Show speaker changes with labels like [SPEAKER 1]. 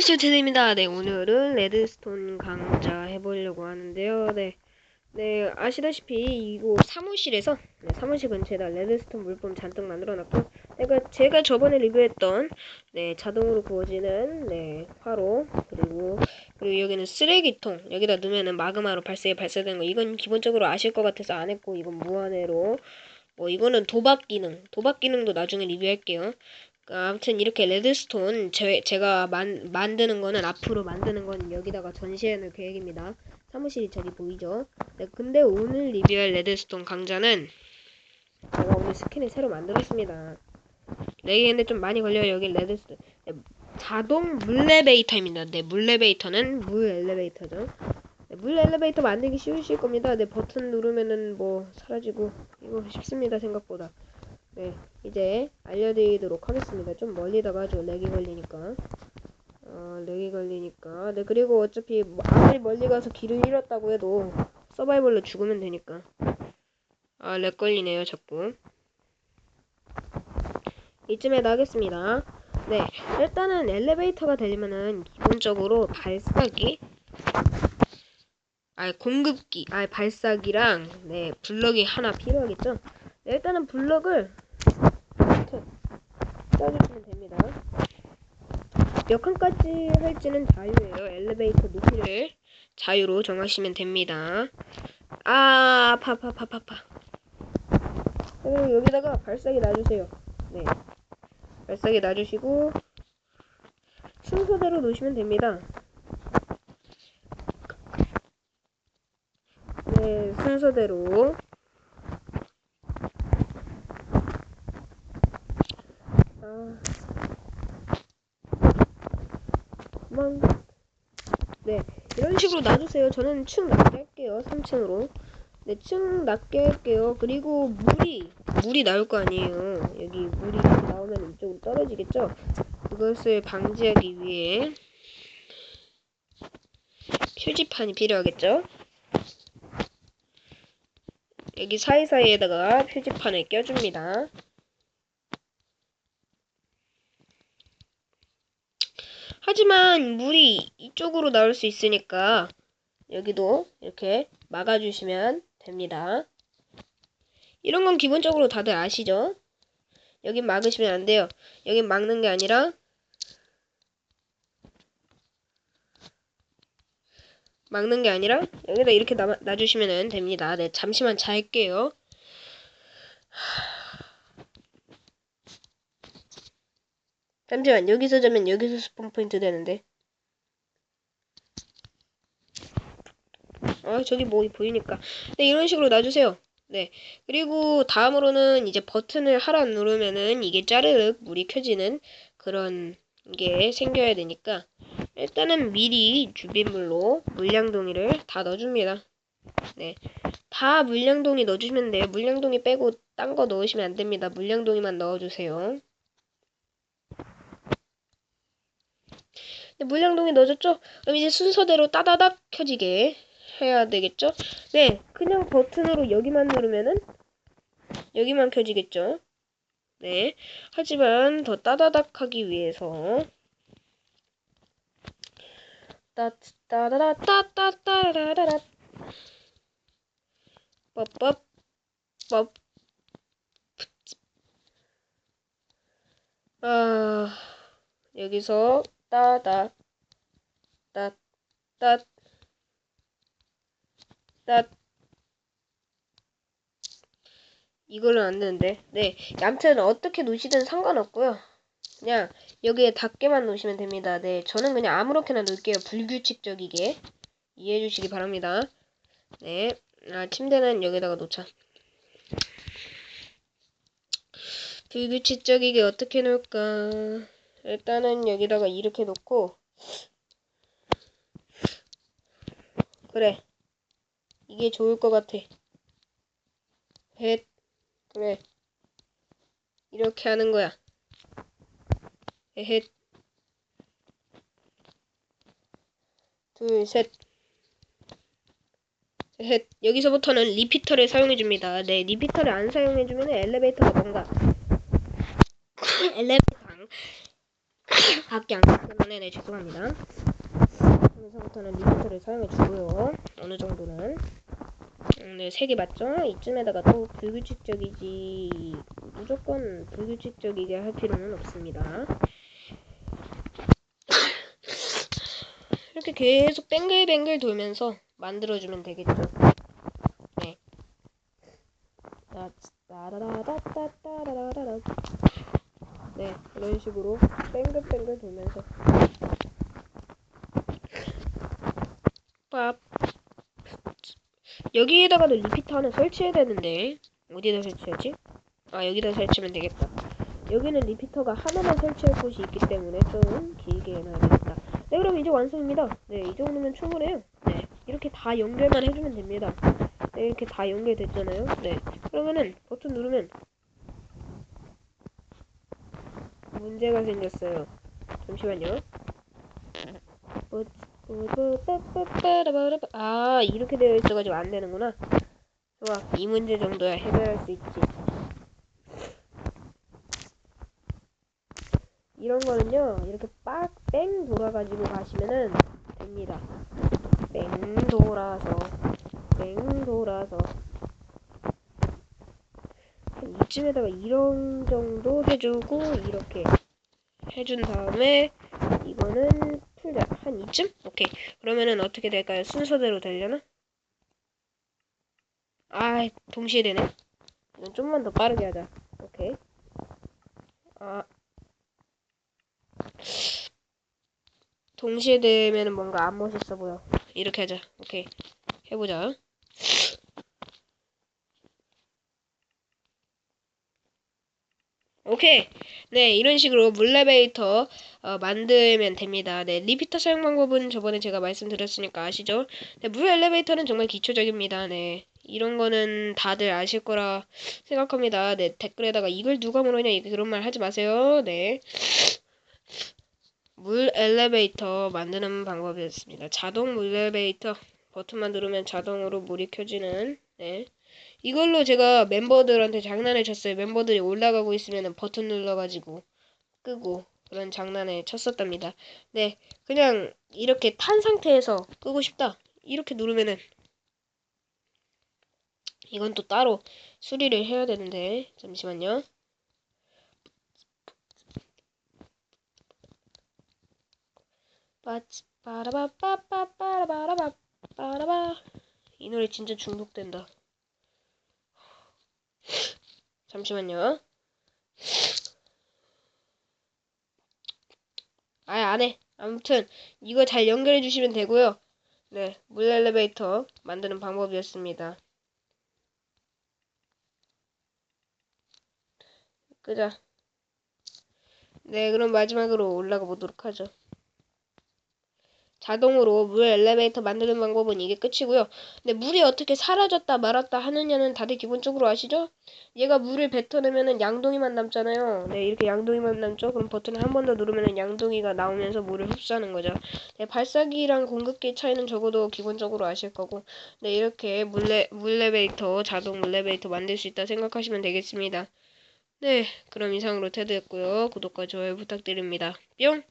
[SPEAKER 1] 안녕하세요 테드입니다. 네 오늘은 레드스톤 강좌 해보려고 하는데요. 네, 네 아시다시피 이곳 사무실에서 네, 사무실 근처에다 레드스톤 물품 잔뜩 만들어놨고 내가 제가 저번에 리뷰했던 네 자동으로 구워지는 네 화로 그리고 그리고 여기는 쓰레기통 여기다 넣으면은 마그마로 발생해 발사되는 거 이건 기본적으로 아실 것 같아서 안 했고 이건 무한회로 뭐 이거는 도박 기능 도박 기능도 나중에 리뷰할게요. 아무튼 이렇게 레드스톤 제, 제가 만, 만드는 거는 앞으로 만드는 건 여기다가 전시해 놓을 계획입니다. 사무실이 저기 보이죠? 네, 근데 오늘 리뷰할 레드스톤 강좌는 제가 오늘 스킨을 새로 만들었습니다. 네, 근데 좀 많이 걸려요. 여기 레드스톤. 네, 자동 물레베이터입니다. 네, 물레베이터는 물 엘리베이터죠. 네, 물 엘리베이터 만들기 쉬우실 겁니다. 네, 버튼 누르면은 뭐 사라지고 이거 쉽습니다. 생각보다. 네, 이제 알려드리도록 하겠습니다. 좀 멀리다가 좀 렉이 걸리니까. 어, 렉이 걸리니까. 네, 그리고 어차피 뭐 아무리 멀리 가서 길을 잃었다고 해도 서바이벌로 죽으면 되니까. 아, 렉 걸리네요, 자꾸. 이쯤에 나겠습니다. 네, 일단은 엘리베이터가 되려면은 기본적으로 발사기, 아, 공급기, 아, 발사기랑, 네, 블럭이 하나 필요하겠죠? 네, 일단은 블럭을 써주시면 됩니다. 몇 칸까지 할지는 자유예요. 엘리베이터 높이를 자유로 정하시면 됩니다. 아, 아파. 그리고 여기다가 발사기 놔주세요. 네. 발사기 놔주시고, 순서대로 놓으시면 됩니다. 네, 순서대로. 아. 그 만. 네, 이런 식으로 놔주세요. 저는 층 낮게 할게요. 3층으로. 네, 층 낮게 할게요. 그리고 물이, 물이 나올 거 아니에요. 여기 물이 나오면 이쪽으로 떨어지겠죠? 그것을 방지하기 위해 표지판이 필요하겠죠? 여기 사이사이에다가 표지판을 껴줍니다. 하지만 물이 이쪽으로 나올 수 있으니까 여기도 이렇게 막아주시면 됩니다. 이런 건 기본적으로 다들 아시죠? 여긴 막으시면 안 돼요. 여긴 막는 게 아니라 막는 게 아니라 여기다 이렇게 놔, 놔주시면 됩니다. 네, 잠시만 잘게요. 잠시만 여기서 자면 여기서 스폰 포인트 되는데. 아 저기 뭐 보이니까. 네 이런 식으로 놔주세요. 네. 그리고 다음으로는 이제 버튼을 하나 누르면은 이게 짜르륵 물이 켜지는 그런 게 생겨야 되니까 일단은 미리 주빗물로 물량동이를 다 넣어줍니다. 네 다 물량동이 넣어주시면 돼요. 물량동이 빼고 딴 거 넣으시면 안 됩니다. 물량동이만 넣어주세요 물량동이 넣어줬죠? 그럼 이제 순서대로 따다닥 켜지게 해야 되겠죠? 네, 그냥 버튼으로 여기만 누르면은 여기만 켜지겠죠? 네, 하지만 더 따다닥 하기 위해서 따따다다 따따따라라라 뻑뻑 뻑 아, 여기서 따다 따따 따. 이걸로 안 되는데. 네. 얌튼 어떻게 놓으시든 상관없고요. 그냥 여기에 닿게만 놓으시면 됩니다. 네. 저는 그냥 아무렇게나 놓을게요. 불규칙적이게. 이해해 주시기 바랍니다. 네. 아, 침대는 여기다가 놓자. 불규칙적이게 어떻게 놓을까 일단은 여기다가 이렇게 놓고. 그래. 이게 좋을 것 같아. 헷 그래. 이렇게 하는 거야. 헷 둘셋. 헷 여기서부터는 리피터를 사용해줍니다. 네 리피터를 안 사용해주면 엘리베이터가 뭔가. 엘리베이터 밖에 안 가기 때문에 네 죄송합니다. 여기서부터는 리미터를 사용해 주고요. 어느 정도는. 음, 네, 세개 맞죠? 이쯤에다가 또 불규칙적이지 무조건 불규칙적이게 할 필요는 없습니다. 이렇게 계속 뱅글뱅글 돌면서 만들어주면 되겠죠. 네. 네, 이런 식으로 뱅글뱅글 돌면서 밥 여기에다가도 리피터 하나 설치해야 되는데 어디다 설치하지? 아 여기다 설치하면 되겠다. 여기는 리피터가 하나만 설치할 곳이 있기 때문에 좀 길게 해놔야 되겠다. 네 그럼 이제 완성입니다. 네 이 정도면 충분해요. 네 이렇게 다 연결만 해주면 됩니다. 네 이렇게 다 연결됐잖아요. 네 그러면은 버튼 누르면 문제가 생겼어요. 잠시만요. 뭐, 아 이렇게 되어 있어가지고 안 되는구나. 좋아 이 문제 정도야 해결할 수 있지. 이런 거는요 이렇게 빡뺑 돌아가지고 가시면은 됩니다. 뺑 돌아서 뺑 돌아서 한 이쯤에다가 이런 정도 해주고 이렇게 해준 다음에 이거는 풀자. 한 이쯤? 오케이. 그러면은 어떻게 될까요? 순서대로 되려나? 아 동시에 되네. 이건 좀만 더 빠르게 하자. 오케이. 아. 동시에 되면은 뭔가 안 멋있어 보여. 이렇게 하자. 오케이. 해보자 오케이. 네 이런 식으로 물레베이터 어, 만들면 됩니다. 네 리피터 사용 방법은 저번에 제가 말씀드렸으니까 아시죠? 네, 물 엘리베이터는 정말 기초적입니다. 네 이런 거는 다들 아실 거라 생각합니다. 네 댓글에다가 이걸 누가 이- 그런 말 하지 마세요. 네. 물 엘리베이터 만드는 방법이었습니다. 자동 물 엘리베이터 버튼만 누르면 자동으로 물이 켜지는 네. 이걸로 제가 멤버들한테 장난을 쳤어요. 멤버들이 올라가고 있으면 버튼 눌러가지고 끄고 그런 장난을 쳤었답니다. 네, 그냥 이렇게 탄 상태에서 끄고 싶다. 이렇게 누르면은 이건 또 따로 수리를 해야 되는데 잠시만요. 빠치 빠라바빠빠빠라바라바 빠라바 이 노래 진짜 중독된다. 잠시만요. 아예 안 해. 아무튼 이거 잘 연결해 주시면 되고요. 네, 물 엘리베이터 만드는 방법이었습니다. 끄자. 네, 그럼 마지막으로 올라가 보도록 하죠. 자동으로 물 엘리베이터 만드는 방법은 이게 끝이고요. 근데 물이 어떻게 사라졌다 말았다 하느냐는 다들 기본적으로 아시죠? 얘가 물을 뱉어내면은 양동이만 남잖아요. 네, 이렇게 양동이만 남죠? 그럼 버튼을 한 번 더 누르면은 양동이가 나오면서 물을 흡수하는 거죠. 네, 발사기랑 공급기 차이는 적어도 기본적으로 아실 거고. 네, 이렇게 물레, 물레베이터, 자동 물레베이터 만들 수 있다 생각하시면 되겠습니다. 네, 그럼 이상으로 테드였고요. 구독과 좋아요 부탁드립니다. 뿅!